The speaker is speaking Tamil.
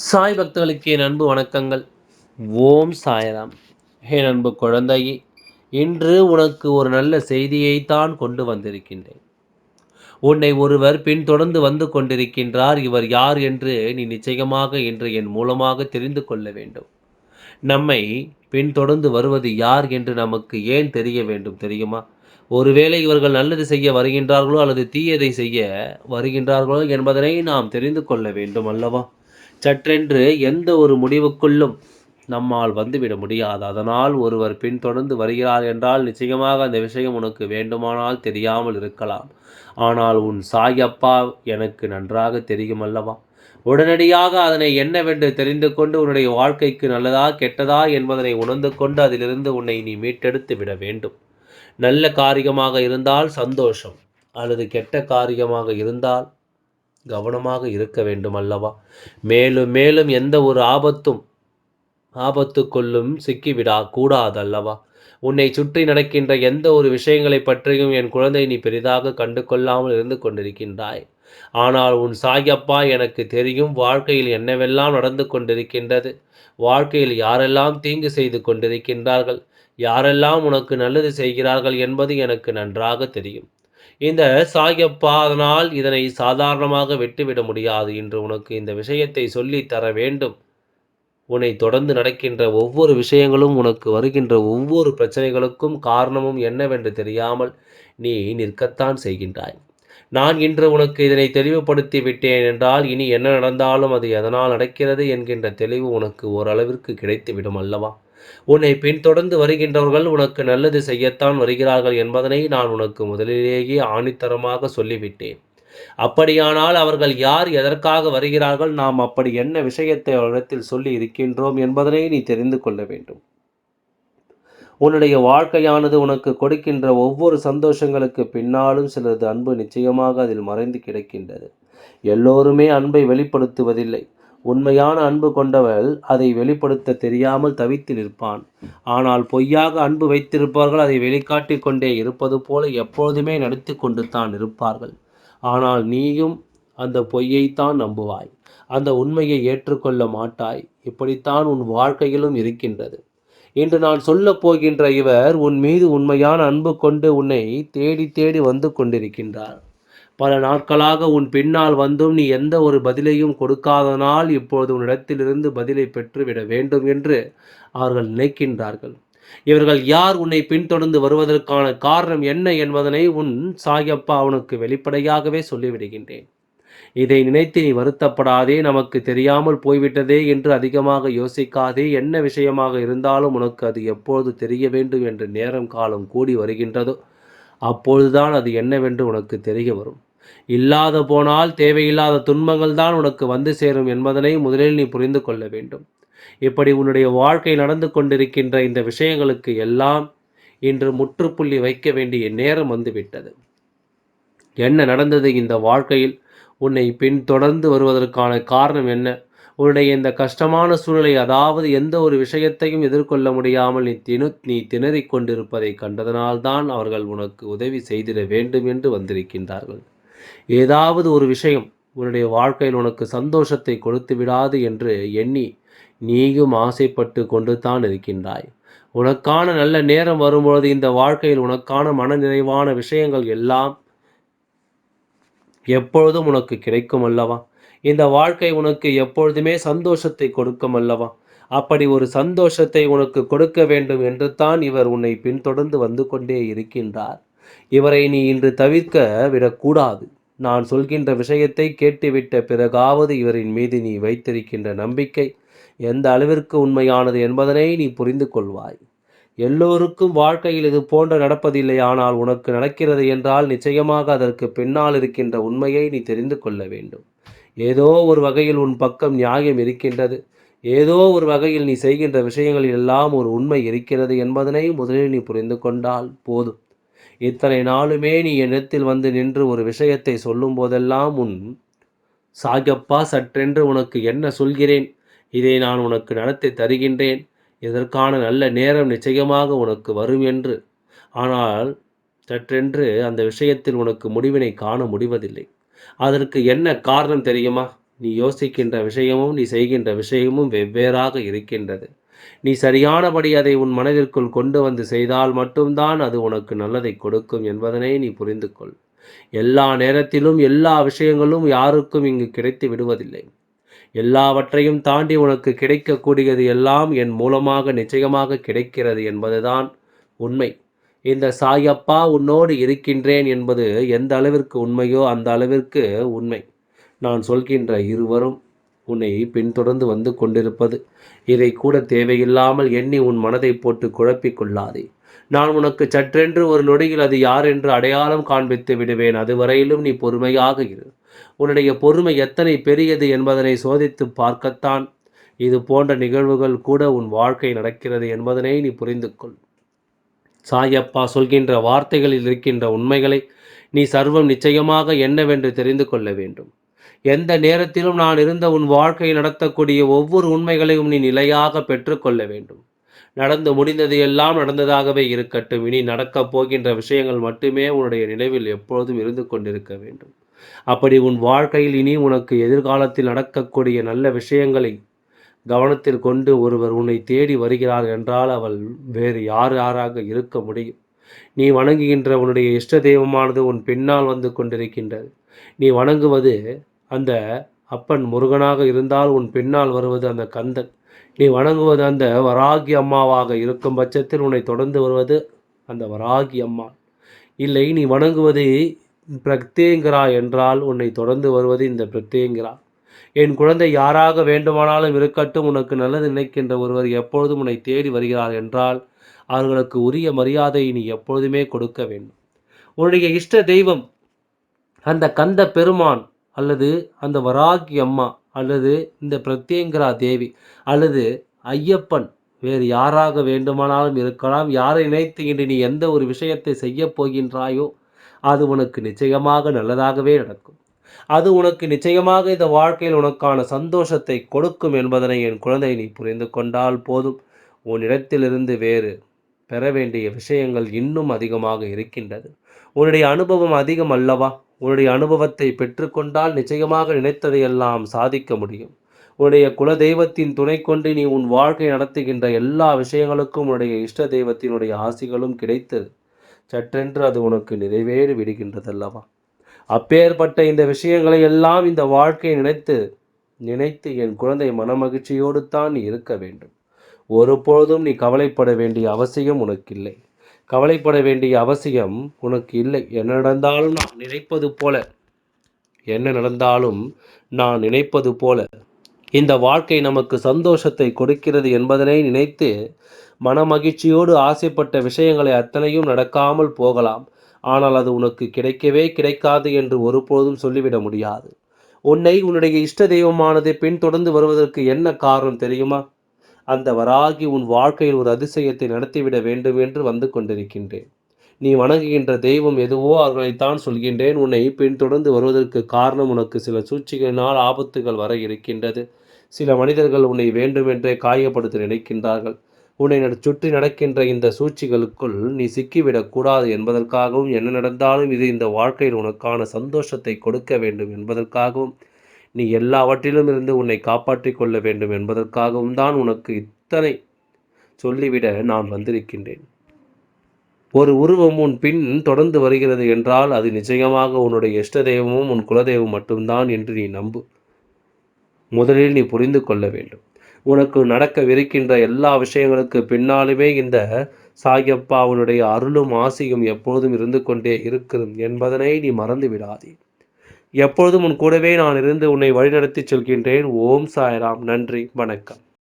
சாய் பக்தர்களுக்கு என் அன்பு வணக்கங்கள். ஓம் சாயராம். என் அன்பு குழந்தையே இன்று உனக்கு ஒரு நல்ல செய்தியைத்தான் கொண்டு வந்திருக்கின்றேன். உன்னை ஒருவர் பின்தொடர்ந்து வந்து கொண்டிருக்கின்றார் இவர் யார் என்று நீ நிச்சயமாக இன்று என் மூலமாக தெரிந்து கொள்ள வேண்டும். நம்மை பின்தொடர்ந்து வருவது யார் என்று நமக்கு ஏன் தெரிய வேண்டும் தெரியுமா? ஒருவேளை இவர்கள் நல்லது செய்ய வருகின்றார்களோ அல்லது தீயதை செய்ய வருகின்றார்களோ என்பதனை நாம் தெரிந்து கொள்ள வேண்டும் அல்லவா? சற்றென்று எந்த ஒரு முடிவுக்குள்ளும் நம்மால் வந்துவிட முடியாது. அதனால் ஒருவர் பின்தொடர்ந்து வருகிறார் என்றால் நிச்சயமாக அந்த விஷயம் உனக்கு வேண்டுமானால் தெரியாமல் இருக்கலாம். ஆனால் உன் சாயப்பா எனக்கு நன்றாக தெரியும் அல்லவா உடனடியாக அதனை என்னவென்று தெரிந்து கொண்டு உன்னுடைய வாழ்க்கைக்கு நல்லதா கெட்டதா என்பதனை உணர்ந்து கொண்டு அதிலிருந்து உன்னை நீ மீட்டெடுத்து விட வேண்டும். நல்ல காரியமாக இருந்தால் சந்தோஷம். அல்லது கெட்ட காரியமாக இருந்தால் கவனமாக இருக்க வேண்டும் அல்லவா மேலும் மேலும் எந்த ஒரு ஆபத்தும் ஆபத்துக்குள்ளும் சிக்கிவிடா கூடாது அல்லவா உன்னை சுற்றி நடக்கின்ற எந்த ஒரு விஷயங்களை பற்றியும் என் குழந்தை நீ பெரிதாக கண்டு கொள்ளாமல் இருந்து கொண்டிருக்கின்றாய். ஆனால் உன் சாயப்பா எனக்கு தெரியும் வாழ்க்கையில் என்னவெல்லாம் நடந்து கொண்டிருக்கின்றது. வாழ்க்கையில் யாரெல்லாம் தீங்கு செய்து கொண்டிருக்கின்றார்கள் யாரெல்லாம் உனக்கு நல்லது செய்கிறார்கள் என்பது எனக்கு நன்றாக தெரியும். இந்த சாயப்பா அதனால் இதனை சாதாரணமாக விட்டுவிட முடியாது என்று உனக்கு இந்த விஷயத்தை சொல்லி தர வேண்டும். உன்னை தொடர்ந்து நடக்கின்ற ஒவ்வொரு விஷயங்களும் உனக்கு வருகின்ற ஒவ்வொரு பிரச்சனைகளுக்கும் காரணமும் என்னவென்று தெரியாமல் நீ நிற்கத்தான் செய்கின்றாய். நான் இன்று உனக்கு இதனை தெளிவுபடுத்தி விட்டேன் என்றால் இனி என்ன நடந்தாலும் அது எதனால் நடக்கிறது என்கின்ற தெளிவு உனக்கு ஓரளவிற்கு கிடைத்துவிடும் அல்லவா? உன்னை பின்தொடர்ந்து வருகின்றவர்கள் உனக்கு நல்லது செய்யத்தான் வருகிறார்கள் என்பதனை நான் உனக்கு முதலிலேயே ஆணித்தரமாக சொல்லிவிட்டேன். அப்படியானால் அவர்கள் யார் எதற்காக வருகிறார்கள் நாம் அப்படி என்ன விஷயத்தை அவரிடத்தில் சொல்லி இருக்கின்றோம் என்பதனை நீ தெரிந்து கொள்ள வேண்டும். உன்னுடைய வாழ்க்கையானது உனக்கு கொடுக்கின்ற ஒவ்வொரு சந்தோஷங்களுக்கு பின்னாலும் சிலரது அன்பு நிச்சயமாக அதில் மறைந்து கிடக்கின்றது. எல்லோருமே அன்பை வெளிப்படுத்துவதில்லை. உண்மையான அன்பு கொண்டவள் அதை வெளிப்படுத்த தெரியாமல் தவித்து நிற்பான். ஆனால் பொய்யாக அன்பு வைத்திருப்பவர்கள் அதை வெளிக்காட்டி கொண்டே இருப்பது போல எப்பொழுதுமே நடித்து கொண்டு தான் இருப்பார்கள். ஆனால் நீயும் அந்த பொய்யைத்தான் நம்புவாய். அந்த உண்மையை ஏற்றுக்கொள்ள மாட்டாய். இப்படித்தான் உன் வாழ்க்கையிலும் இருக்கின்றது. இன்று நான் சொல்லப் போகின்ற இவர் உன் மீது உண்மையான அன்பு கொண்டு உன்னை தேடி தேடி வந்து கொண்டிருக்கின்றார். பல நாட்களாக உன் பின்னால் வந்தும் நீ எந்த ஒரு பதிலையும் கொடுக்காதனால் இப்பொழுது உன்னிடத்திலிருந்து பதிலை பெற்றுவிட வேண்டும் என்று அவர்கள் நினைக்கின்றார்கள். இவர்கள் யார் உன்னை பின்தொடர்ந்து வருவதற்கான காரணம் என்ன என்பதனை உன் சாயப்பா அவனுக்கு வெளிப்படையாகவே சொல்லிவிடுகின்றேன். இதை நினைத்து நீ வருத்தப்படாதே நமக்கு தெரியாமல் போய்விட்டதே என்று அதிகமாக யோசிக்காதே என்ன விஷயமாக இருந்தாலும் உனக்கு அது எப்பொழுது தெரிய வேண்டும் என்று நேரம் காலம் கூடி வருகின்றதோ அப்பொழுதுதான் அது என்னவென்று உனக்கு தெரிய வரும். இல்லாத போனால் தேவையில்லாத துன்பங்கள் தான் உனக்கு வந்து சேரும் என்பதனை முதலில் நீ புரிந்து கொள்ள வேண்டும். இப்படி உன்னுடைய வாழ்க்கை நடந்து கொண்டிருக்கின்ற இந்த விஷயங்களுக்கு எல்லாம் இன்று முற்றுப்புள்ளி வைக்க வேண்டிய நேரம் வந்துவிட்டது. என்ன நடந்தது இந்த வாழ்க்கையில்? உன்னை பின்தொடர்ந்து வருவதற்கான காரணம் என்ன? உன்னுடைய இந்த கஷ்டமான சூழ்நிலை அதாவது எந்த ஒரு விஷயத்தையும் எதிர்கொள்ள முடியாமல் நீ திணு நீ திணறிக் கொண்டிருப்பதை கண்டதனால்தான் அவர்கள் உனக்கு உதவி செய்திட வேண்டும் என்று வந்திருக்கின்றார்கள். ஏதாவது ஒரு விஷயம் உன்னுடைய வாழ்க்கையில் உனக்கு சந்தோஷத்தை கொடுத்து விடாது என்று எண்ணி நீயும் ஆசைப்பட்டு கொண்டு தான் இருக்கின்றாய். உனக்கான நல்ல நேரம் வரும்பொழுது இந்த வாழ்க்கையில் உனக்கான மன நிறைவான விஷயங்கள் எல்லாம் எப்பொழுதும் உனக்கு கிடைக்கும் அல்லவா? இந்த வாழ்க்கை உனக்கு எப்பொழுதுமே சந்தோஷத்தை கொடுக்கும் அல்லவா? அப்படி ஒரு சந்தோஷத்தை உனக்கு கொடுக்க வேண்டும் என்று தான் இவர் உன்னை பின்தொடர்ந்து வந்து கொண்டே இருக்கின்றார். இவரை நீ இன்று தவிர்க்க விடக்கூடாது. நான் சொல்கின்ற விஷயத்தை கேட்டுவிட்ட பிறகாவது இவரின் மீது நீ வைத்திருக்கின்ற நம்பிக்கை எந்த அளவிற்கு உண்மையானது என்பதனை நீ புரிந்து கொள்வாய். எல்லோருக்கும் வாழ்க்கையில் இது போன்ற நடப்பதில்லை ஆனால் உனக்கு நடக்கிறது என்றால் நிச்சயமாக அதற்கு பின்னால் இருக்கின்ற உண்மையை நீ தெரிந்து கொள்ள வேண்டும். ஏதோ ஒரு வகையில் உன் பக்கம் நியாயம் இருக்கின்றது. ஏதோ ஒரு வகையில் நீ செய்கின்ற விஷயங்களில் எல்லாம் ஒரு உண்மை இருக்கிறது என்பதனை முதலில் நீ புரிந்து கொண்டால் போதும். இத்தனை நாளுமே நீ என்னிடத்தில் வந்து நின்று ஒரு விஷயத்தை சொல்லும் போதெல்லாம் உன் சாகப்பா சற்றென்று உனக்கு என்ன சொல்கிறேன்? இதை நான் உனக்கு நடத்தி தருகின்றேன். இதற்கான நல்ல நேரம் நிச்சயமாக உனக்கு வரும் என்று. ஆனால் சற்றென்று அந்த விஷயத்தில் உனக்கு முடிவினை காண முடிவதில்லை. அதற்கு என்ன காரணம் தெரியுமா? நீ யோசிக்கின்ற விஷயமும் நீ செய்கின்ற விஷயமும் வெவ்வேறாக இருக்கின்றது. நீ சரியானபடி அதை உன் மனதிற்குள் கொண்டு வந்து செய்தால் மட்டும்தான் அது உனக்கு நல்லதை கொடுக்கும் என்பதனை நீ புரிந்து கொள் எல்லா நேரத்திலும் எல்லா விஷயங்களும் யாருக்கும் இங்கு கிடைத்து விடுவதில்லை. எல்லாவற்றையும் தாண்டி உனக்கு கிடைக்கக்கூடியது எல்லாம் என் மூலமாக நிச்சயமாக கிடைக்கிறது என்பதுதான் உண்மை. இந்த சாயப்பா உன்னோடு இருக்கின்றேன் என்பது எந்த அளவிற்கு உண்மையோ அந்த அளவிற்கு உண்மை. நான் சொல்கின்ற இருவரும் உன்னை பின்தொடர்ந்து வந்து கொண்டிருப்பது. இதை கூட தேவையில்லாமல் எண்ணி உன் மனதை போட்டு குழப்பிக் கொள்ளாதே நான் உனக்கு சற்றென்று ஒரு நொடியில் அது யார் என்று அடையாளம் காண்பித்து விடுவேன். அதுவரையிலும் நீ பொறுமையாக இரு. உன்னுடைய பொறுமை எத்தனை பெரியது என்பதனை சோதித்து பார்க்கத்தான். இது போன்ற நிகழ்வுகள் கூட உன் வாழ்க்கை நடக்கிறது என்பதனை நீ புரிந்து கொள் சாயப்பா சொல்கின்ற வார்த்தைகளில் இருக்கின்ற உண்மைகளை நீ சர்வம் நிச்சயமாக என்னவென்று தெரிந்து கொள்ள வேண்டும். எந்த நேரத்திலும் நான் இருந்த உன் வாழ்க்கையை நடத்தக்கூடிய ஒவ்வொரு உண்மைகளையும் நீ நிலையாக பெற்றுக்கொள்ள வேண்டும். நடந்து முடிந்தது எல்லாம் நடந்ததாகவே இருக்கட்டும். இனி நடக்கப் போகின்ற விஷயங்கள் மட்டுமே உன்னுடைய நினைவில் எப்பொழுதும் இருந்து கொண்டிருக்க வேண்டும். அப்படி உன் வாழ்க்கையில் இனி உனக்கு எதிர்காலத்தில் நடக்கக்கூடிய நல்ல விஷயங்களை கவனத்தில் கொண்டு ஒருவர் உன்னை தேடி வருகிறார் என்றால் அவள் வேறு யார் யாராக இருக்க முடியும். நீ வணங்குகின்ற உன்னுடைய இஷ்ட தெய்வமானது உன் பின்னால் வந்து கொண்டிருக்கின்றது. நீ வணங்குவது அந்த அப்பன் முருகனாக இருந்தால் உன் பின்னால் வருவது அந்த கந்தன். நீ வணங்குவது அந்த வராகி அம்மாவாக இருக்கும் பட்சத்தில் உன்னை தொடர்ந்து வருவது அந்த வராகி அம்மா. இல்லை நீ வணங்குவது பிரத்யேங்கரா என்றால் உன்னை தொடர்ந்து வருவது இந்த பிரத்யேங்கரா. என் குழந்தை யாராக வேண்டுமானாலும் இருக்கட்டும் உனக்கு நல்லது நினைக்கின்ற ஒருவர் எப்பொழுதும் உன்னை தேடி வருகிறார் என்றால் அவர்களுக்கு உரிய மரியாதை நீ எப்பொழுதுமே கொடுக்க வேண்டும். உன்னுடைய இஷ்ட தெய்வம் அந்த கந்த பெருமான் அல்லது அந்த வராகி அம்மா அல்லது இந்த பிரத்யங்கரா தேவி அல்லது ஐயப்பன் வேறு யாராக வேண்டுமானாலும் இருக்கலாம். யாரை நினைத்து இன்று நீ எந்த ஒரு விஷயத்தை செய்ய போகின்றாயோ அது உனக்கு நிச்சயமாக நல்லதாகவே நடக்கும். அது உனக்கு நிச்சயமாக இந்த வாழ்க்கையில் உனக்கான சந்தோஷத்தை கொடுக்கும் என்பதனை என் குழந்தை நீ புரிந்து கொண்டால் போதும். உன் இடத்திலிருந்து வேறு பெற வேண்டிய விஷயங்கள் இன்னும் அதிகமாக இருக்கின்றது. உன்னுடைய அனுபவம் அதிகம் அல்லவா? உன்னுடைய அனுபவத்தை பெற்றுக்கொண்டால் நிச்சயமாக நினைத்ததையெல்லாம் சாதிக்க முடியும். உன்னுடைய குல தெய்வத்தின் துணை கொண்டு நீ உன் வாழ்க்கை நடத்துகின்ற எல்லா விஷயங்களுக்கும் உன்னுடைய இஷ்ட தெய்வத்தினுடைய ஆசிகளும் கிடைத்தது. சற்றென்று அது உனக்கு நிறைவேறி விடுகின்றதல்லவா? அப்பேற்பட்ட இந்த விஷயங்களை எல்லாம் இந்த வாழ்க்கையை நினைத்து நினைத்து என் குழந்தை மனமகிழ்ச்சியோடு தான் இருக்க வேண்டும். ஒருபொழுதும் நீ கவலைப்பட வேண்டிய அவசியம் உனக்கு இல்லை கவலைப்பட வேண்டிய அவசியம் உனக்கு இல்லை. என்ன நடந்தாலும் நான் நினைப்பது போல. என்ன நடந்தாலும் நான் நினைப்பது போல. இந்த வாழ்க்கை நமக்கு சந்தோஷத்தை கொடுக்கிறது என்பதனை நினைத்து மனமகிழ்ச்சியோடு ஆசைப்பட்ட விஷயங்களை அத்தனையும் நடக்காமல் போகலாம். ஆனால் அது உனக்கு கிடைக்கவே கிடைக்காது என்று ஒருபோதும் சொல்லிவிட முடியாது. உன்னை உன்னுடைய இஷ்ட தெய்வமானது பின்தொடர்ந்து வருவதற்கு என்ன காரணம் தெரியுமா? அந்த வராகி உன் வாழ்க்கையில் ஒரு அதிசயத்தை நடத்திவிட வேண்டும் என்று வந்து கொண்டிருக்கின்றேன். நீ வணங்குகின்ற தெய்வம் எதுவோ அவர்களைத்தான் சொல்கின்றேன். உன்னை பின்தொடர்ந்து வருவதற்கு காரணம் உனக்கு சில சூழ்ச்சிகளினால் ஆபத்துகள் வர இருக்கின்றது. சில மனிதர்கள் உன்னை வேண்டுமென்றே காயப்படுத்த நினைக்கின்றார்கள். உன்னை சுற்றி நடக்கின்ற இந்த சூழ்ச்சிகளுக்குள் நீ சிக்கிவிடக்கூடாது என்பதற்காகவும் என்ன நடந்தாலும் இது இந்த வாழ்க்கையில் உனக்கான சந்தோஷத்தை கொடுக்க வேண்டும் என்பதற்காகவும் நீ எல்லாவற்றிலும் இருந்து உன்னை காப்பாற்றிக் கொள்ள வேண்டும் என்பதற்காகவும் தான் உனக்கு இத்தனை சொல்லிவிட நான் வந்திருக்கின்றேன். ஒரு உருவம் உன் பின் தொடர்ந்து வருகிறது என்றால் அது நிச்சயமாக உன்னுடைய இஷ்ட தெய்வமும் உன் குலதெய்வம் மட்டும்தான் என்று நீ நம்பு. முதலில் நீ புரிந்து கொள்ள வேண்டும். உனக்கு நடக்கவிருக்கின்ற எல்லா விஷயங்களுக்கு பின்னாலுமே இந்த சாயப்பாவுடைய அருளும் ஆசையும் எப்பொழுதும் இருந்து கொண்டே இருக்கிறது என்பதனை நீ மறந்து விடாதே எப்பொழுதும் உன் கூடவே நான் இருந்து உன்னை வழிநடத்தி செல்கின்றேன். ஓம் சாய்ராம். நன்றி. வணக்கம்.